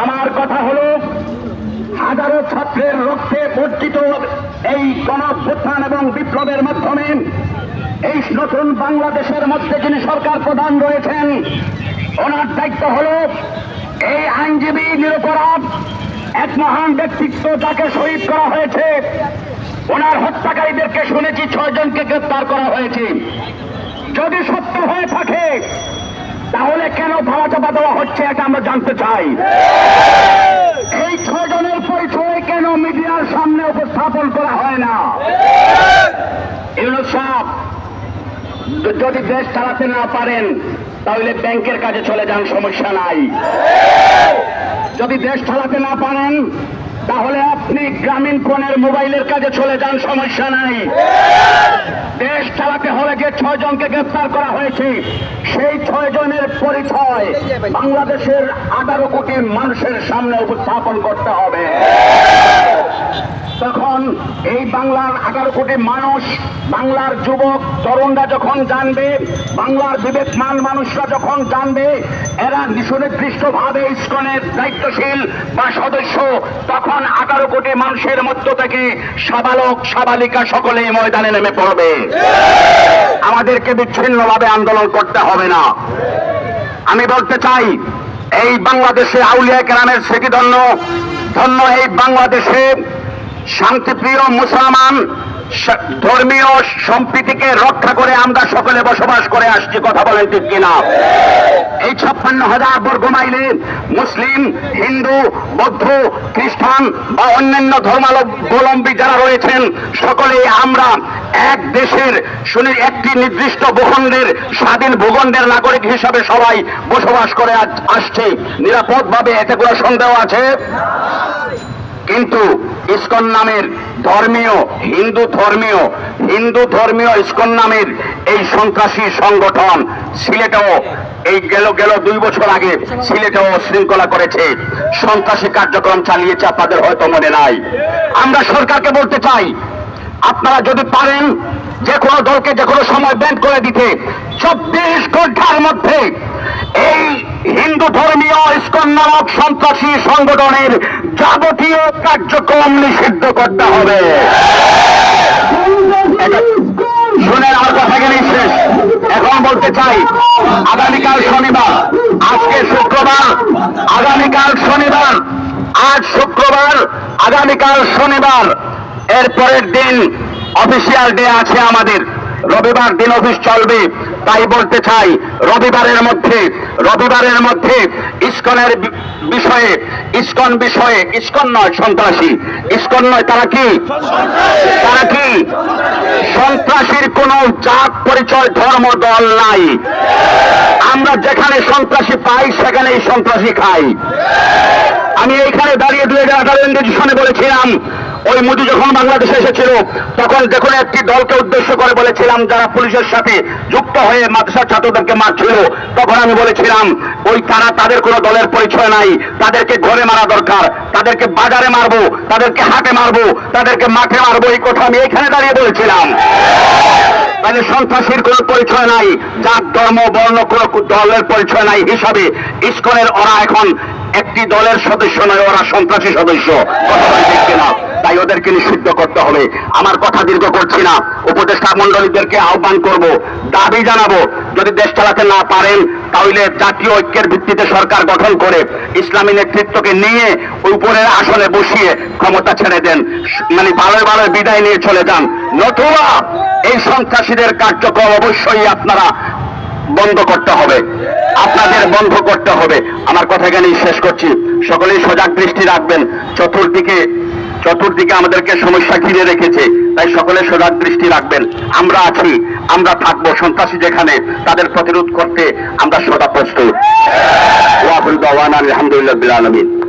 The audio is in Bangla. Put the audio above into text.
আমার কথা হলো, হাজারো ছাত্রের রক্তে বর্জিত এই গণভ্যুত্থান এবং বিপ্লবের মাধ্যমে এই নতুন বাংলাদেশের মধ্যে যিনি সরকার প্রধান রয়েছেন, ওনার দায়িত্ব হল এই আইনজীবী নিরপরাধ, এক মহান ব্যক্তিত্ব যাকে শহীদ করা হয়েছে। ওনার হত্যাকারীদেরকে শুনেছি ছয় জনকে গ্রেপ্তার করা হয়েছে। যদি সত্য হয়ে থাকে ভাড়া চাপা দেওয়া হচ্ছে এটা আমরা জানতে চাই। এই ছজনের জনের পরিচয় কেন মিডিয়ার সামনে উপস্থাপন করা হয় না? এগুলো সাহেব যদি দেশ চালাতে না পারেন তাহলে ব্যাংকের কাজে চলে যান সমস্যা নাই। যদি দেশ চালাতে না পারেন তাহলে আপনি গ্রামীণ ফোনের মোবাইলের কাজে চলে যান, সমস্যা নাই। দেশ চালাতে হলে যে ছয় জনকে গ্রেফতার করা হয়েছে, সেই ছয় জনের পরিচয় বাংলাদেশের আঠারো কোটি মানুষের সামনে উপস্থাপন করতে হবে। তখন এই বাংলার আঠারো কোটি মানুষ, বাংলার যুবক, তরুণরা যখন জানবে, বাংলার বিবেকমান মানুষরা যখন জানবে, এরা সুনির্দিষ্ট ভাবে ইস্কনের দায়িত্বশীল বা সদস্য, তখন আঠারো কোটি মানুষের মধ্য থেকে সাবালক, সাবালিকা সকলেই ময়দানে নেমে পড়বে। আমাদেরকে বিচ্ছিন্নভাবে আন্দোলন করতে হবে না। আমি বলতে চাই, এই বাংলাদেশে আউলিয়া কেরামের স্মৃতি ধন্য ধন্য এই বাংলাদেশে শান্তিপ্রিয় মুসলমান ধর্মীয় সম্প্রীতিকে রক্ষা করে আমরা সকলে বসবাস করে আসছি, কথা বলেন ঠিক কিনা? এই ছাপ্পান্ন হাজার বর্গ মাইলে মুসলিম, হিন্দু, বৌদ্ধ, খ্রিস্টান বা অন্যান্য ধর্মাবলম্বী যারা রয়েছেন, সকলেই আমরা এক দেশের শুনে একটি নির্দিষ্ট ভূখণ্ডের স্বাধীন ভূখণ্ডের নাগরিক হিসাবে সবাই বসবাস করে আস- আসছে। নিরাপদভাবে এতে কোনো সন্দেহ আছে? কিন্তু ইস্কন নামের ধর্মীয়, হিন্দু ধর্মীয় হিন্দু ধর্মীয় ইস্কন নামের এই সন্ত্রাসী সংগঠন সিলেটেও এই গেল গেল দুই বছর আগে সিলেটেও শৃঙ্খলা করেছে। সন্ত্রাসী কার্যক্রম চালিয়েছে, আপনাদের হয়তো মনে নাই। আমরা সরকারকে বলতে চাই, আপনারা যদি পারেন, যে কোনো দলকে যে কোনো সময় ব্যান্ড করে দিতে। চব্বিশ ঘণ্টার মধ্যে এই হিন্দু ধর্মীয় ইস্কন নামক সন্ত্রাসী সংগঠনের যাবতীয় কার্যক্রম নিষিদ্ধ করতে হবে। শুনেন আমার কথা গেলেই শেষ। এখন বলতে চাই, আগামীকাল শনিবার, আজকে শুক্রবার, আগামীকাল শনিবার, আজ শুক্রবার, আগামীকাল শনিবার, এরপরের দিন অফিসিয়াল ডে আছে আমাদের। রবিবার দিন অফিস চলবে। তাই বলতে চাই, রবিবারের মধ্যে রবিবারের মধ্যে ইস্কনের বিষয়ে, ইস্কন বিষয়ে, ইস্কন নয় সন্ত্রাসী। ইস্কন নয় তারা কি? তারা কি? সন্ত্রাসীর কোন জাত, পরিচয়, ধর্ম, দল নাই। আমরা যেখানে সন্ত্রাসী পাই, সেখানেই সন্ত্রাসী খাই। আমি এইখানে দাঁড়িয়ে দুই হাজার আঠারো ইংরেজি বলেছিলাম ওই মোদী যখন বাংলাদেশে এসেছিল, তখন দেখুন একটি দলকে উদ্দেশ্য করে বলেছিলাম, যারা পুলিশের সাথে যুক্ত হয়ে মাদ্রাসার ছাত্রদেরকে মারছিল, তখন আমি বলেছিলাম, ওই তারা তাদের কোনো দলের পরিচয় নাই, তাদেরকে ঘরে মারা দরকার, তাদেরকে বাজারে মারবো, তাদেরকে হাটে মারবো, তাদেরকে মাঠে মারবো, এই কথা আমি এখানে দাঁড়িয়ে বলেছিলাম। তাদের সন্ত্রাসীর কোনো পরিচয় নাই, জাত, ধর্ম, বর্ণ কোনো দলের পরিচয় নাই, হিসাবে ইস্কনের ওরা এখন একটি দলের সদস্য নয়, ওরা সন্ত্রাসী সদস্য। ঠিক কিনা? তাই ওদেরকে নিষিদ্ধ করতে হবে। আমার কথা দীর্ঘ করছি না। উপদেষ্টা মন্ডলীদেরকে আহ্বান করব, দাবি জানাব। যদি দেশ চালাতে না পারেন, তাহলে জাতীয় ঐক্যের ভিত্তিতে সরকার গঠন করে ইসলামী নেতৃত্বকে নিয়ে উপরের আসনে বসিয়ে ক্ষমতা ছেড়ে দেন। মানে ভালো ভালো বিদায় নিয়ে চলে যান। নতুবা এই সন্ত্রাসীদের কার্যক্রম অবশ্যই আপনারা বন্ধ করতে হবে। আপনাদের বন্ধ করতে হবে। আমার কথা এখানেই শেষ করছি। সকলেই সজাগ দৃষ্টি রাখবেন। চতুর্দিকে চতুর্দিকে আমাদেরকে সমস্যা ঘিরে রেখেছে। তাই সকলে সজাগ দৃষ্টি রাখবেন। আমরা আছি, আমরা থাকব সন্ত্রাসী যেখানে, তাদের প্রতিরোধ করতে আমরা সদা প্রস্তুত। আলহামদুলিল্লাহ বিল আলমিন।